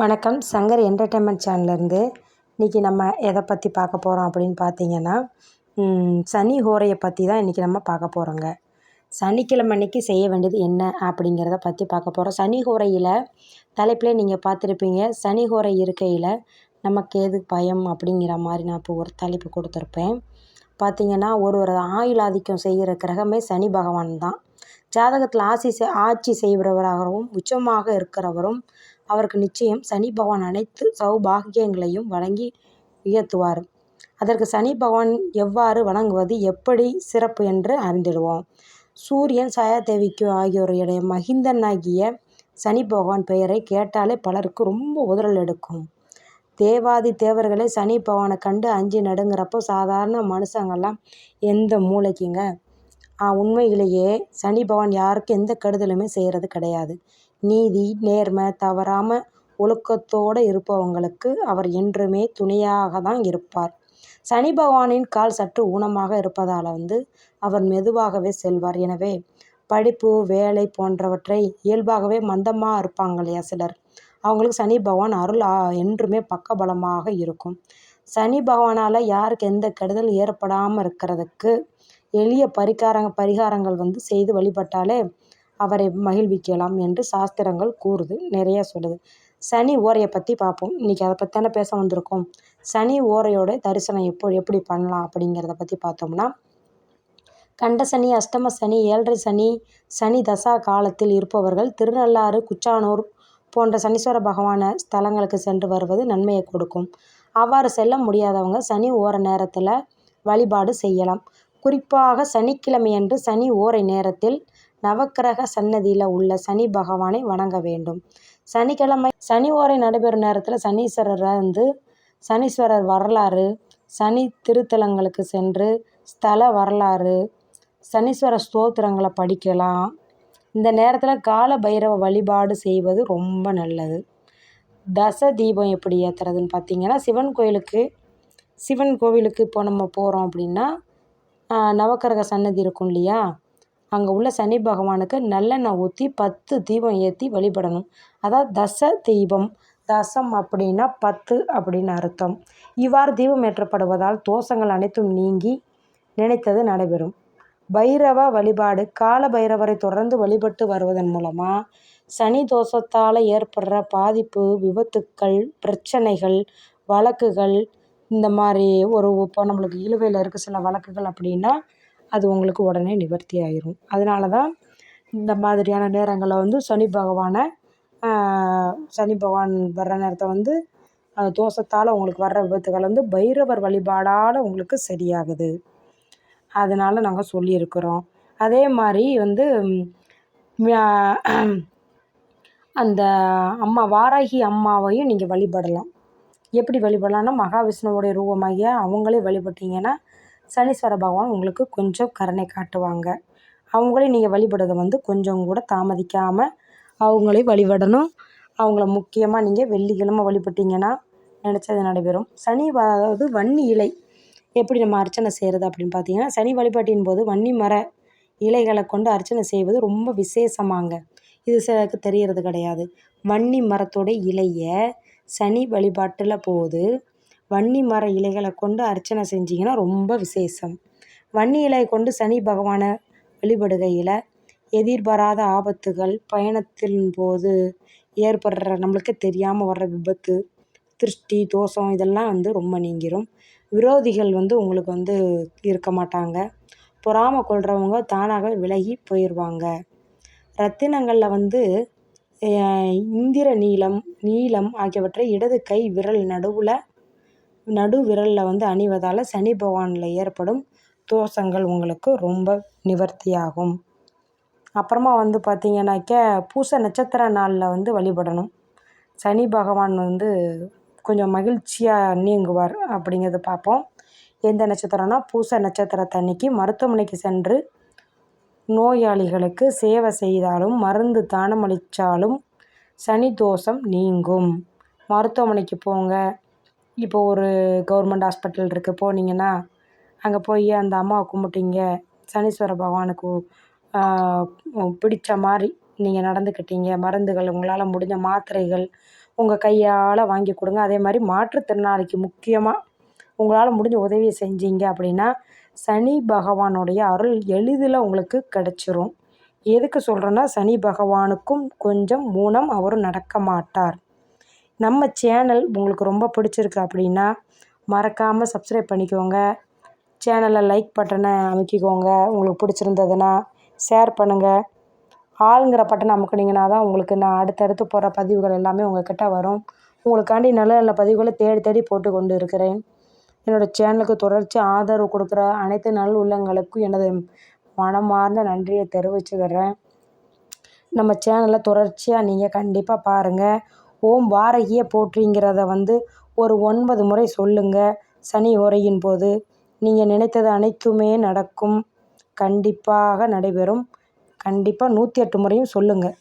வணக்கம். சங்கர் என்டர்டெயின்மெண்ட் சேனல்லேருந்து இன்றைக்கி நம்ம எதை பற்றி பார்க்க போகிறோம் அப்படின்னு பார்த்தீங்கன்னா சனி ஹோரையை பற்றி தான் இன்றைக்கி நம்ம பார்க்க போகிறோங்க சனிக்கிழமை அன்னைக்கு செய்ய வேண்டியது என்ன அப்படிங்கிறத பற்றி பார்க்க போகிறோம் சனி ஹோரையில் தலைப்பிலே நீங்கள் பார்த்துருப்பீங்க. சனி ஹோரை இருக்கையில் நமக்கு எது பயம் அப்படிங்கிற மாதிரி நான் இப்போ ஒரு தலைப்பு கொடுத்துருப்பேன். பார்த்தீங்கன்னா ஒரு ஒரு ஆயுள் ஆதிக்கம் செய்கிற கிரகமே சனி பகவான் தான். ஜாதகத்தில் ஆசி செ ஆட்சி செய்கிறவராகவும் உச்சமாக இருக்கிறவரும் அவருக்கு நிச்சயம் சனி பகவான் அனைத்து சௌபாகியங்களையும் வழங்கி உயர்த்துவார். அதற்கு சனி பகவான் எவ்வாறு வணங்குவது எப்படி சிறப்பு என்று அறிந்திடுவோம். சூரியன் சாயாதேவிக்கு ஆகியோருடைய மகிந்தனாகிய சனி பகவான் பெயரை கேட்டாலே பலருக்கு ரொம்ப உதறல் எடுக்கும். தேவாதி தேவர்களே சனி பகவானை கண்டு அஞ்சு நடுங்கிறப்போ சாதாரண மனுஷங்கள்லாம் எந்த மூளைக்குங்க? உண்மையிலேயே சனி பகவான் யாருக்கும் எந்த கெடுதலுமே செய்கிறது கிடையாது. நீதி நேர்மை தவறாமல் ஒழுக்கத்தோடு இருப்பவங்களுக்கு அவர் என்றுமே துணையாக தான் இருப்பார். சனி பகவானின் கால் சற்று ஊனமாக இருப்பதால் வந்து அவர் மெதுவாகவே செல்வார். எனவே படிப்பு வேலை போன்றவற்றை இயல்பாகவே மந்தமாக இருப்பாங்க இல்லையா சிலர். அவங்களுக்கு சனி பகவான் அருள் என்றுமே பக்கபலமாக இருக்கும். சனி பகவானால் யாருக்கு எந்த கெடுதல் ஏற்படாமல் இருக்கிறதுக்கு எளிய பரிகாரங்க பரிகாரங்கள் வந்து செய்து வழிபட்டாலே அவரை மகிழ்விக்கலாம் என்று சாஸ்திரங்கள் கூறுது நிறைய சொல்லுது. சனி ஓரையை பற்றி பார்ப்போம். இன்றைக்கி அதை பற்றி தானே பேச வந்திருக்கோம். சனி ஓரையோட தரிசனம் எப்போ எப்படி பண்ணலாம் அப்படிங்கிறத பற்றி பார்த்தோம்னா கண்ட சனி அஷ்டம சனி ஏழரை சனி சனி தசா காலத்தில் இருப்பவர்கள் திருநள்ளாறு குச்சானூர் போன்ற சனீஸ்வர பகவான ஸ்தலங்களுக்கு சென்று வருவது நன்மையை கொடுக்கும். அவ்வாறு செல்ல முடியாதவங்க சனி ஓர நேரத்தில் வழிபாடு செய்யலாம். குறிப்பாக சனிக்கிழமையன்று சனி ஓரை நேரத்தில் நவக்கிரக சன்னதியில் உள்ள சனி பகவானை வணங்க வேண்டும். சனிக்கிழமை சனி ஓரை நடைபெறும் நேரத்தில் சனீஸ்வரர் வந்து சனீஸ்வரர் வரலாறு சனி திருத்தலங்களுக்கு சென்று ஸ்தல வரலாறு சனீஸ்வர ஸ்தோத்திரங்களை படிக்கலாம். இந்த நேரத்தில் கால பைரவ வழிபாடு செய்வது ரொம்ப நல்லது. தச தீபம் எப்படி ஏற்றுறதுன்னு பார்த்தீங்கன்னா சிவன் கோயிலுக்கு சிவன் கோவிலுக்கு இப்போ நம்ம போகிறோம் அப்படின்னா நவக்கிரக சன்னதி இருக்கும் இல்லையா? அங்கே உள்ள சனி பகவானுக்கு நல்லெண்ணெய் ஊற்றி பத்து தீபம் ஏற்றி வழிபடணும். அதாவது தச தீபம் தசம் அப்படின்னா பத்து அப்படின்னு அர்த்தம். இவ்வாறு தீபம் ஏற்றப்படுவதால் தோஷங்கள் அனைத்தும் நீங்கி நினைத்தது நடைபெறும். பைரவ வழிபாடு கால பைரவரை தொடர்ந்து வழிபட்டு வருவதன் மூலமாக சனி தோஷத்தால் ஏற்படுற பாதிப்பு விபத்துக்கள் பிரச்சனைகள் வழக்குகள் இந்த மாதிரி ஒரு இப்போ நம்மளுக்கு இழுவையில் இருக்க சில வழக்குகள் அப்படின்னா அது உங்களுக்கு உடனே நிவர்த்தி ஆயிரும். அதனால தான் இந்த மாதிரியான நேரங்களில் வந்து சனி பகவானை சனி பகவான் வர்ற நேரத்தை வந்து தோஷத்தால் உங்களுக்கு வர்ற விபத்துகள் வந்து பைரவர் வழிபாடால் உங்களுக்கு சரியாகுது. அதனால் நாங்கள் சொல்லியிருக்கிறோம். அதே மாதிரி வந்து அந்த அம்மா வாராகி அம்மாவையும் நீங்கள் வழிபடலாம். எப்படி வழிபடலாம்னா மகாவிஷ்ணுவோடைய ரூபமாகிய அவங்களே வழிபட்டீங்கன்னா சனீஸ்வர பகவான் உங்களுக்கு கொஞ்சம் கருணை காட்டுவாங்க. அவங்களே நீங்கள் வழிபடுறதை வந்து கொஞ்சம் கூட தாமதிக்காமல் அவங்களே வழிபடணும் அவங்கள முக்கியமாக நீங்கள் வெள்ளிக்கிழமை வழிபட்டிங்கன்னா நினச்சது நடைபெறும். சனி அதாவது வன்னி இலை எப்படி நம்ம அர்ச்சனை செய்கிறது அப்படின்னு பார்த்தீங்கன்னா சனி வழிபாட்டின் போது வன்னி மர இலைகளை கொண்டு அர்ச்சனை செய்வது ரொம்ப விசேஷமாங்க. இது சிலருக்கு தெரியறது கிடையாது. வன்னி மரத்தோட இலையை சனி வழிபாட்டில் போது வன்னி மர இலைகளை கொண்டு அர்ச்சனை செஞ்சிங்கன்னா ரொம்ப விசேஷம். வன்னி இலை கொண்டு சனி பகவானை வழிபடுகையில் எதிர்பாராத ஆபத்துகள் பயணத்தின் போது ஏற்படுற நம்மளுக்கு தெரியாமல் வர்ற விபத்து திருஷ்டி தோஷம் இதெல்லாம் வந்து ரொம்ப நீங்கிரும். விரோதிகள் வந்து உங்களுக்கு வந்து இருக்க மாட்டாங்க. பொறாமை கொள்கிறவங்க தானாகவே விலகி போயிடுவாங்க ரத்தினங்களில் வந்து இந்திர நீலம் நீலம் ஆகியவற்றை இடது கை விரல் நடுவில் நடு விரலில் வந்து அணிவதால் சனி பகவானில் ஏற்படும் தோஷங்கள் உங்களுக்கு ரொம்ப நிவர்த்தியாகும். அப்புறமா வந்து பார்த்திங்கனாக்க பூச நட்சத்திர நாளில் வந்து வழிபடணும். சனி பகவான் வந்து கொஞ்சம் மகிழ்ச்சியாக நீங்குவார் அப்படிங்கிறத பார்ப்போம் எந்த நட்சத்திரம்னா பூச நட்சத்திரத்தன்னைக்கு மருத்துவமனைக்கு சென்று நோயாளிகளுக்கு சேவை செய்தாலும் மருந்து தானம் அளித்தாலும் சனி தோஷம் நீங்கும். மருத்துவமனைக்கு போங்க. இப்போ ஒரு கவர்மெண்ட் ஹாஸ்பிட்டல் இருக்குது போனீங்கன்னா அங்கே போய் அந்த அம்மாவை கும்பிட்டீங்க. சனீஸ்வர பகவானுக்கு பிடித்த மாதிரி நீங்கள் நடந்துக்கிட்டீங்க. மருந்துகள் உங்களால் முடிஞ்ச மாத்திரைகள் உங்கள் கையால் வாங்கி கொடுங்க. அதே மாதிரி மாற்றுத்திறனாளிக்கு முக்கியமாக உங்களால் முடிஞ்ச உதவியை செஞ்சீங்க அப்படின்னா சனி பகவானுடைய அருள் எளிதில் உங்களுக்கு கிடச்சிரும். எதுக்கு சொல்கிறேன்னா சனி பகவானுக்கும் கொஞ்சம் ஊனம் அவர் நடக்க மாட்டார். நம்ம சேனல் உங்களுக்கு ரொம்ப பிடிச்சிருக்கு அப்படின்னா மறக்காமல் சப்ஸ்கிரைப் பண்ணிக்கோங்க. சேனலில் லைக் பட்டனை அமைக்கிக்கோங்க. உங்களுக்கு பிடிச்சிருந்ததுன்னா ஷேர் பண்ணுங்கள் ஆளுங்கிற பட்டனை அமுக்குனீங்கன்னா தான் உங்களுக்கு நான் அடுத்தடுத்து போகிற பதிவுகள் எல்லாமே உங்கள்கிட்ட வரும். உங்களுக்காண்டி நல்ல நல்ல பதிவுகளை தேடி தேடி போட்டு கொண்டு இருக்கிறேன். என்னோடய சேனலுக்கு தொடர்ச்சி ஆதரவு கொடுக்குற அனைத்து நல் உள்ளங்களுக்கும் எனது மனமார்ந்த நன்றியை தெரிவிச்சுக்கிறேன். நம்ம சேனலை தொடர்ச்சியாக நீங்கள் கண்டிப்பாக பாருங்கள் ஓம் பாரகிய போற்றிங்கிறத வந்து ஒரு ஒன்பது முறை சொல்லுங்கள் சனி உரையின் போது நீங்கள் நினைத்தது அனைத்துமே நடக்கும். கண்டிப்பாக நடைபெறும். கண்டிப்பாக நூற்றி எட்டு முறையும் சொல்லுங்கள்